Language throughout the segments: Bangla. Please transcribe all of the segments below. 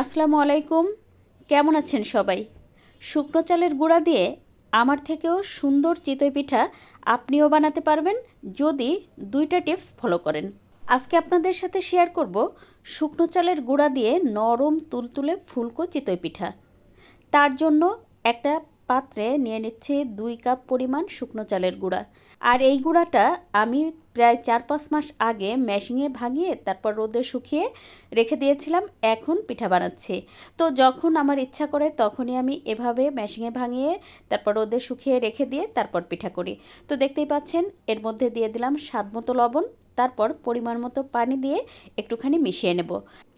আসসালামু আলাইকুম। কেমন আছেন সবাই? শুকনো চালের গুঁড়া দিয়ে আমার থেকেও সুন্দর চিতই পিঠা আপনিও বানাতে পারবেন যদি দুইটা টিপস ফলো করেন। আজকে আপনাদের সাথে শেয়ার করব শুকনো চালের গুঁড়া দিয়ে নরম তুলতুলে ফুলকো চিতই পিঠা। তার জন্য একটা পাত্রে নিয়ে নিচ্ছে দুই কাপ পরিমাণ শুকনো চালের গুঁড়া। আর এই গুঁড়াটা আমি প্রায় চার পাঁচ মাস আগে মেশিনে ভাঙিয়ে, তারপর রোদে শুকিয়ে রেখে দিয়েছিলাম, এখন পিঠা বানাচ্ছি। তো যখন আমার ইচ্ছা করে তখনই আমি এভাবে মেশিনে ভাঙিয়ে, তারপর রোদে শুকিয়ে রেখে দিয়ে তারপর পিঠা করি। তো দেখতেই পাচ্ছেন, এর মধ্যে দিয়ে দিলাম স্বাদ মতো লবণ, তারপর পরিমাণ মতো পানি দিয়ে একটুখানি মিশিয়ে নেব।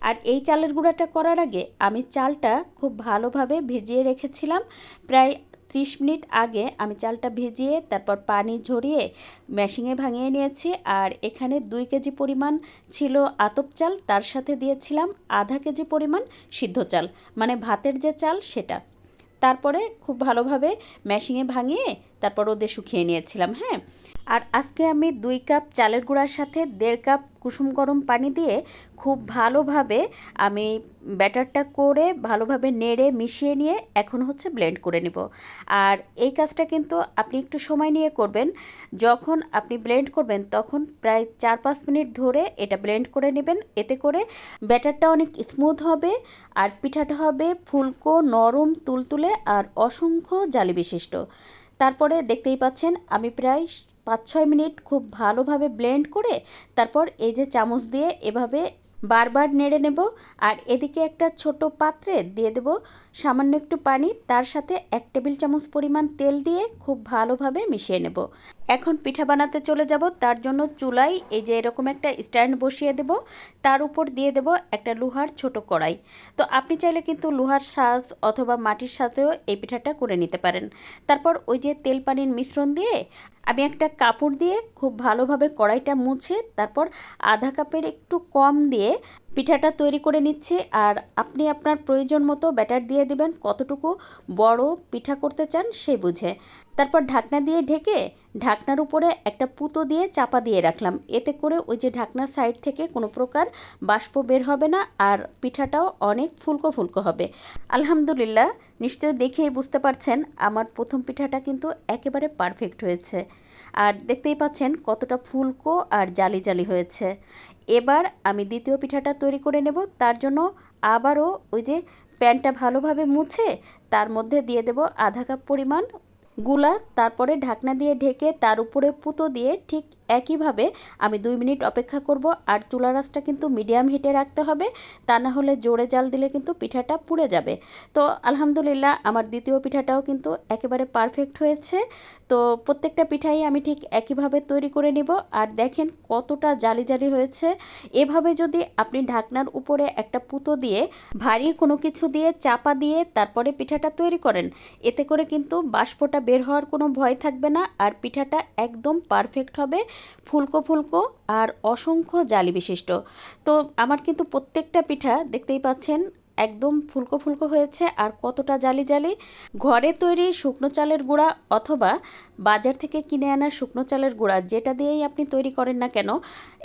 আর এই চালের গুঁড়াটা করার আগে আমি চালটা খুব ভালোভাবে ভিজিয়ে রেখেছিলাম, প্রায় ত্রিশ মিনিট আগে আমি চালটা ভিজিয়ে, তারপর পানি ঝরিয়ে মেশিনে ভাঙিয়ে নিয়েছি। আর এখানে দুই কেজি পরিমাণ ছিল আতপ চাল, তার সাথে দিয়েছিলাম আধা কেজি পরিমাণ সিদ্ধ চাল মানে ভাতের যে চাল সেটা। তারপরে খুব ভালোভাবে মেশিনে ভাঙিয়ে, তারপর ওদের শুকিয়ে নিয়েছিলাম হ্যাঁ। আর আজকে আমি দুই কাপ চালের গুঁড়ার সাথে দেড় কাপ কুসুম গরম পানি দিয়ে খুব ভালোভাবে আমি ব্যাটারটা করে ভালোভাবে নেড়ে মিশিয়ে নিয়ে এখন হচ্ছে ব্লেন্ড করে নিব। আর এই কাজটা কিন্তু আপনি একটু সময় নিয়ে করবেন। যখন আপনি ব্লেন্ড করবেন, তখন প্রায় চার পাঁচ মিনিট ধরে এটা ব্লেন্ড করে নেবেন। এতে করে ব্যাটারটা অনেক স্মুথ হবে আর পিঠাটা হবে ফুলকো, নরম, তুলতুলে আর অসংখ্য জালি বিশিষ্ট। তারপরে দেখতেই পাচ্ছেন আমি প্রায় পাঁচ ছয় মিনিট খুব ভালোভাবে ব্লেন্ড করে তারপর এই যে চামচ দিয়ে এভাবে বারবার নেড়ে নেব আর এদিকে একটা ছোট পাত্রে দিয়ে দেব সামান্য একটু পানি, তার সাথে এক টেবিল চামচ পরিমাণ তেল দিয়ে খুব ভালোভাবে মিশিয়ে নেব। এখন পিঠা বানাতে চলে যাব, তার জন্য চুলাই এই যে এরকম একটা স্ট্যান্ড বসিয়ে দেব, তার উপর দিয়ে দেব একটা লোহার ছোট কড়াই। তো আপনি চাইলে কিন্তু লোহার সাজ অথবা মাটির সাথেও এই পিঠাটা করে নিতে পারেন। তারপর ওই যে তেল পানির মিশ্রণ দিয়ে আমি একটা কাপড় দিয়ে খুব ভালোভাবে কড়াইটা মুছে, তারপর আধা কাপের একটু কম দিয়ে পিঠাটা তৈরি করে নিচ্ছি আর আপনি আপনার প্রয়োজন মতো ব্যাটার দিয়ে দিবেন, কতটুকু বড় পিঠা করতে চান সে বুঝে। তারপর ঢাকনা দিয়ে ঢেকে ঢাকনার উপরে একটা পুতো দিয়ে চাপা দিয়ে রাখলাম। এতে করে ওই যে ঢাকনার সাইড থেকে কোনো প্রকার বাষ্প বের হবে না আর পিঠাটাও অনেক ফুলকো ফুলকো হবে। আলহামদুলিল্লাহ, নিশ্চয়ই দেখেই বুঝতে পারছেন, আমার প্রথম পিঠাটা কিন্তু একেবারে পারফেক্ট হয়েছে। আর দেখতেই পাচ্ছেন কতটা ফুলকো আর জালি জালি হয়েছে। এবার আমি দ্বিতীয় পিঠাটা তৈরি করে নেব। তার জন্য আবারও ওই যে প্যানটা ভালোভাবে মুছে তার মধ্যে দিয়ে দেব আধা কাপ পরিমাণগুলা, তারপরে ঢাকনা দিয়ে ঢেকে তার উপরে পুতো দিয়ে ঠিক একইভাবে আমি দুই মিনিট অপেক্ষা করব আর চুলা রাসটা কিন্তু মিডিয়াম হিটে রাখতে হবে, তা না হলে জোরে জাল দিলে কিন্তু পিঠাটা পুড়ে যাবে। তো আলহামদুলিল্লাহ আমার দ্বিতীয় পিঠাটাও কিন্তু একেবারে পারফেক্ট হয়েছে। তো প্রত্যেকটা পিঠাই আমি ঠিক একইভাবে তৈরি করে নিব। আর দেখেন কতটা জালি জালি হয়েছে। এভাবে যদি আপনি ঢাকনার উপরে একটা পুতো দিয়ে, ভারী কোনো কিছু দিয়ে চাপা দিয়ে তারপরে পিঠাটা তৈরি করেন, এতে করে কিন্তু বাষ্পটা বের হওয়ার কোনো ভয় থাকবে না। আর পিঠাটা একদম পারফেক্ট হবে। ফুলকো ফুলকো আর অসংখ্য জালি বিশিষ্ট। তো আমার কিন্তু প্রত্যেকটা পিঠা দেখতেই পাচ্ছেন, একদম ফুলকো ফুলকো হয়েছে আর কতটা জালি জালি। ঘরে তৈরি শুকনো চালের গুঁড়া অথবা বাজার থেকে কিনে আনা শুকনো চালের গুঁড়া, যেটা দিয়েই আপনি তৈরি করেন না কেন,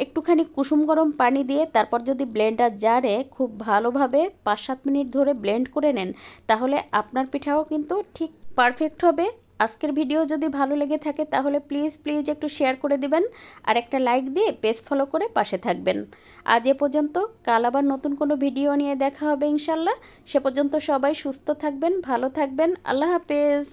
একটুখানি কুসুম গরম পানি দিয়ে তারপর যদি ব্লেন্ডার জারে খুব ভালোভাবে পাঁচ সাত মিনিট ধরে ব্লেন্ড করে নেন, তাহলে আপনার পিঠাও কিন্তু ঠিক পারফেক্ট হবে আজকের ভিডিও যদি ভালো লেগে থাকে তাহলে প্লিজ প্লিজ একটু শেয়ার করে দিবেন আর একটা লাইক দিয়ে পেজ ফলো করে পাশে থাকবেন। আজ এ পর্যন্ত, কাল আবার নতুন কোনো ভিডিও নিয়ে দেখা হবে ইনশাল্লাহ সে পর্যন্ত সবাই সুস্থ থাকবেন, ভালো থাকবেন। আল্লাহ হাফেজ।